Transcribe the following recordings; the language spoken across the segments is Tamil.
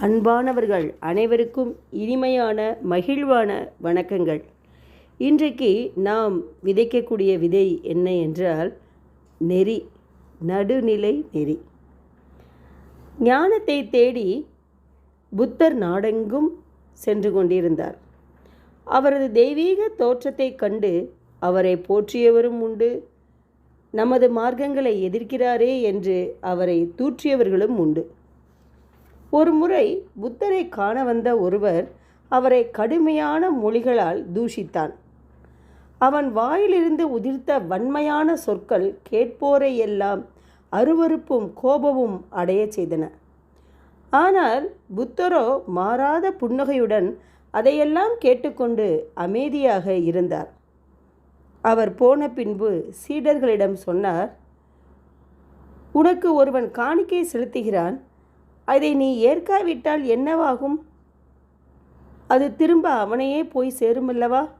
அன்பானவர்கள் அனைவருக்கும் இனிமையான மகிழ்வான வணக்கங்கள். இன்றைக்கு நாம் விதைக்கக்கூடிய விதை என்ன என்றால் நெறி நடுநிலை நெறி. ஞானத்தை தேடி புத்தர் நாடெங்கும் சென்று கொண்டிருந்தார். அவரது தெய்வீக தோற்றத்தைக் கண்டு அவரை போற்றியவரும் உண்டு. நமது மார்க்கங்களை எதிர்க்கிறாரே என்று அவரை தூற்றியவர்களும் உண்டு. ஒரு முறை புத்தரை காண வந்த ஒருவர் அவரை கடுமையான மொழிகளால் தூஷித்தான். அவன் வாயிலிருந்து உதிர்த்த வன்மையான சொற்கள் கேட்போரை எல்லாம் அருவருப்பும் கோபமும் அடையச் செய்தன. ஆனால் புத்தரோ மாறாத புன்னகையுடன் அதையெல்லாம் கேட்டுக்கொண்டு அமைதியாக இருந்தார். அவர் போன பின்பு சீடர்களிடம் சொன்னார் உனக்கு ஒருவன் காணிக்கை செலுத்துகிறான் அதை நீ ஏற்காவிட்டால் என்னவாகும்? அது திரும்ப அவனையே போய் சேருமல்லவா?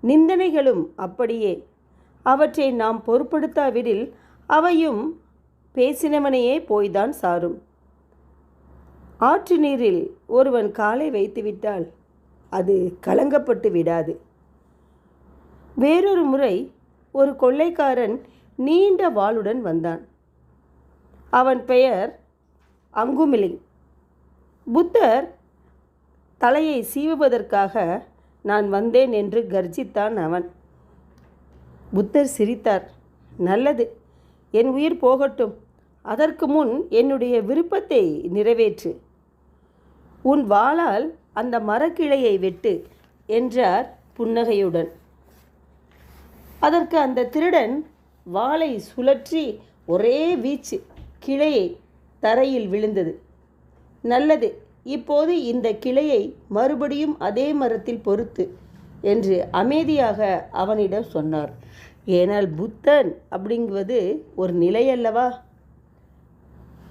நிந்தனைகளும் அப்படியே. அவற்றை நாம் பொருட்படுத்தாவிடில் அவையும் பேசினவனையே போய்தான் சாரும். ஆற்று நீரில் ஒருவன் காலை வைத்துவிட்டால் அது கலங்கப்பட்டு விடாது. வேறொரு முறை ஒரு கொள்ளைக்காரன் நீண்ட வாளுடன் வந்தான். அவன் பெயர் அங்குமிலிங் புத்தர் தலையை சீவுவதற்காக நான் வந்தேன் என்று கர்ஜித்தான் அவன். புத்தர் சிரித்தார். நல்லது. என் உயிர் போகட்டும். அதற்கு முன் என்னுடைய விருப்பத்தை நிறைவேற்று. உன் வாளால் அந்த மரக்கிளையை வெட்டு என்றார் புன்னகையுடன். அதற்கு அந்த திருடன் வாளை சுழற்றி ஒரே வீச்சு கிளையை தரையில் விழுந்தது. நல்லது இப்போது இந்த கிளையை மறுபடியும் அதே மரத்தில் பொறுத்து என்று அமைதியாக அவனிடம் சொன்னார். ஏனால் புத்தன் அப்படிங்குவது ஒரு நிலை அல்லவா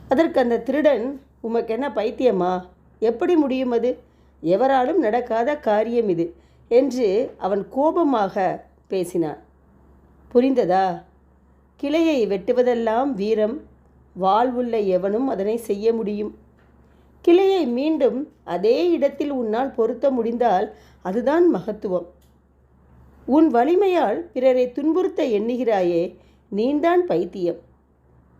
அதற்கு அந்த திருடன் உமக்கு என்ன பைத்தியமா? எப்படி முடியும் அது? எவராலும் நடக்காத காரியம் இது என்று அவன் கோபமாக பேசினான். புரிந்ததா? கிளையை வெட்டுவதெல்லாம் வீரம் வாழ்வுள்ள எவனும் அதனை செய்ய முடியும். கிளையை மீண்டும் அதே இடத்தில் உன்னால் பொருத்த முடிந்தால் அதுதான் மகத்துவம். உன் வலிமையால் பிறரை துன்புறுத்த எண்ணுகிறாயே நீந்தான் பைத்தியம்.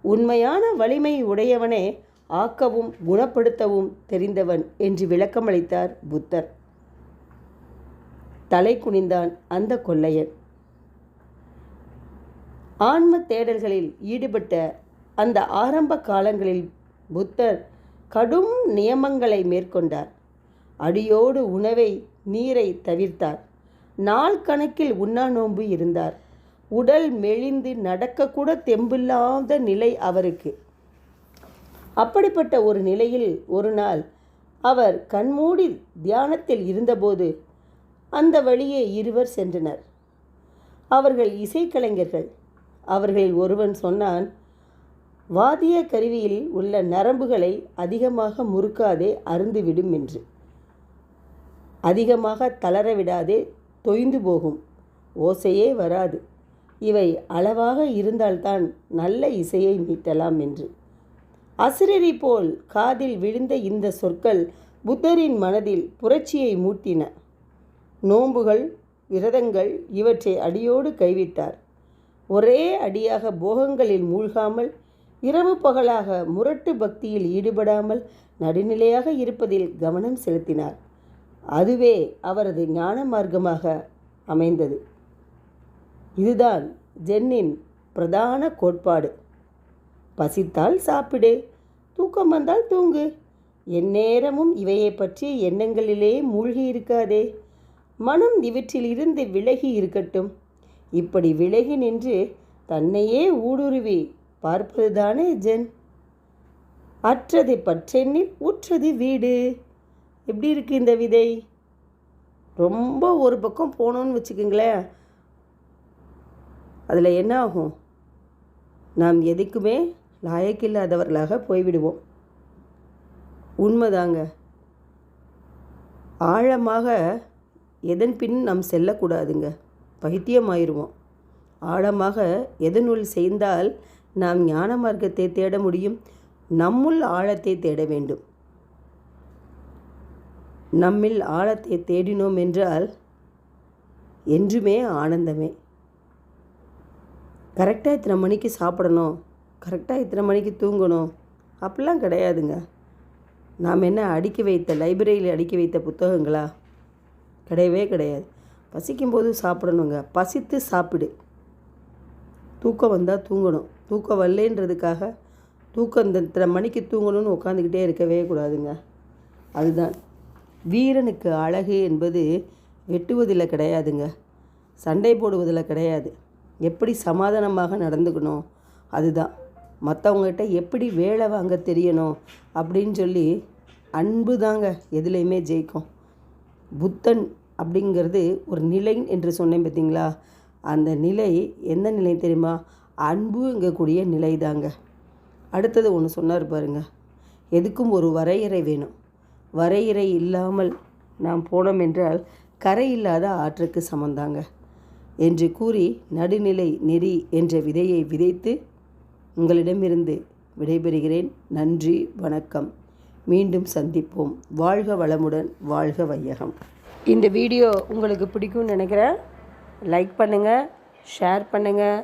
உண்மையான வலிமை உடையவனே ஆக்கவும் குணப்படுத்தவும் தெரிந்தவன் என்று விளக்கமளித்தார் புத்தர். தலை குனிந்தான் அந்த கொள்ளையன். ஆன்ம தேடல்களில் ஈடுபட்ட அந்த ஆரம்ப காலங்களில் புத்தர் கடும் நியமங்களை மேற்கொண்டார். அடியோடு உணவை நீரை தவிர்த்தார். நாள் கணக்கில் உண்ணா நோன்பு இருந்தார். உடல் மெலிந்து நடக்கக்கூட தெம்பில்லாத நிலை அவருக்கு. அப்படிப்பட்ட ஒரு நிலையில் ஒரு நாள் அவர் கண்மூடி தியானத்தில் இருந்தபோது அந்த வழியே இருவர் சென்றனர். அவர்கள் இசைக்கலைஞர்கள். அவர்களில் ஒருவன் சொன்னான் வாத்திய கருவியில் உள்ள நரம்புகளை அதிகமாக முறுக்காதே அருந்துவிடும் என்று. அதிகமாக தளர விடாதே தொய்ந்து போகும். ஓசையே வராது. இவை அளவாக இருந்தால்தான் நல்ல இசையை மீட்டலாம் என்று. அசிரரி போல் காதில் விழுந்த இந்த சொற்கள் புத்தரின் மனதில் புரட்சியை மூட்டின. நோன்புகள் விரதங்கள் இவற்றை அடியோடு கைவிட்டார். ஒரே அடியாக போகங்களில் மூழ்காமல் இரவு பகலாக முரட்டு பக்தியில் ஈடுபடாமல் நடுநிலையாக இருப்பதில் கவனம் செலுத்தினார். அதுவே அவரது ஞான மார்க்கமாக அமைந்தது. இதுதான் ஜென்னின் பிரதான கோட்பாடு. பசித்தால் சாப்பிடு தூக்கம் வந்தால் தூங்கு. எந்நேரமும் இவையை பற்றி எண்ணங்களிலே மூழ்கி இருக்காதே. மனம் இவற்றிலிருந்து விலகி இருக்கட்டும். இப்படி விலகி நின்று தன்னையே ஊடுருவி பார்ப்பதுதானே ஜென்? அற்றது பற்றெண்ணில் ஊற்றது வீடு. எப்படி இருக்குது இந்த விதை? ரொம்ப ஒரு பக்கம் போனோன்னு வச்சுக்கோங்களேன். அதில் என்ன ஆகும்? நாம் எதுக்குமே லாயக்கில்லாதவர்களாக போய்விடுவோம். உண்மைதாங்க. ஆழமாக எதன் பின் நாம் செல்லக்கூடாதுங்க. பைத்தியமாயிருவோம். ஆழமாக எதனுள் சேர்ந்தால் நாம் ஞான மார்க்கத்தை தேட முடியும். நம்முள் ஆழத்தை தேட வேண்டும். நம்மில் ஆழத்தை தேடினோம் என்றால் என்றுமே ஆனந்தமே. கரெக்டாக இத்தனை மணிக்கு சாப்பிடணும். கரெக்டாக இத்தனை மணிக்கு தூங்கணும். அப்படிலாம் கிடையாதுங்க. நாம் என்ன அடுக்கி வைத்த லைப்ரரியில் அடுக்கி வைத்த புத்தகங்களா? கிடையவே கிடையாது. பசிக்கும்போது சாப்பிடணுங்க. பசித்து சாப்பிடு. தூக்கம் வந்தால் தூங்கணும். தூக்கம் வரலேன்றதுக்காக தூக்கம் இந்த இத்தனை மணிக்கு தூங்கணும்னு உட்காந்துக்கிட்டே இருக்கவே கூடாதுங்க. அதுதான். வீரனுக்கு அழகு என்பது வெட்டுவதில் கிடையாதுங்க. சண்டை போடுவதில் கிடையாது. எப்படி சமாதானமாக நடந்துக்கணும்? அதுதான். மற்றவங்ககிட்ட எப்படி வேலை வாங்க தெரியணும்? அப்படின்னு சொல்லி அன்பு தாங்க எதுலேயுமே ஜெயிக்கும். புத்தன் அப்படிங்கிறது ஒரு நிலை என்று சொன்னேன் பார்த்தீங்களா? அந்த நிலை எந்த நிலை தெரியுமா? அன்புங்கக்கூடிய நிலை தாங்க அடுத்தது ஒன்று சொன்னார் பாருங்க. எதுக்கும் ஒரு வரையறை வேணும். வரையறை இல்லாமல் நாம் போனோம் என்றால் கரை இல்லாத ஆற்றுக்கு சமந்தாங்க. என்று கூறி நடுநிலை நெறி என்ற விதையை விதைத்து உங்களிடமிருந்து விடைபெறுகிறேன். நன்றி வணக்கம். மீண்டும் சந்திப்போம். வாழ்க வளமுடன் வாழ்க வையகம். இந்த வீடியோ உங்களுக்கு பிடிக்கும்னு நினைக்கிறேன். லைக் பண்ணுங்கள் ஷேர் பண்ணுங்கள்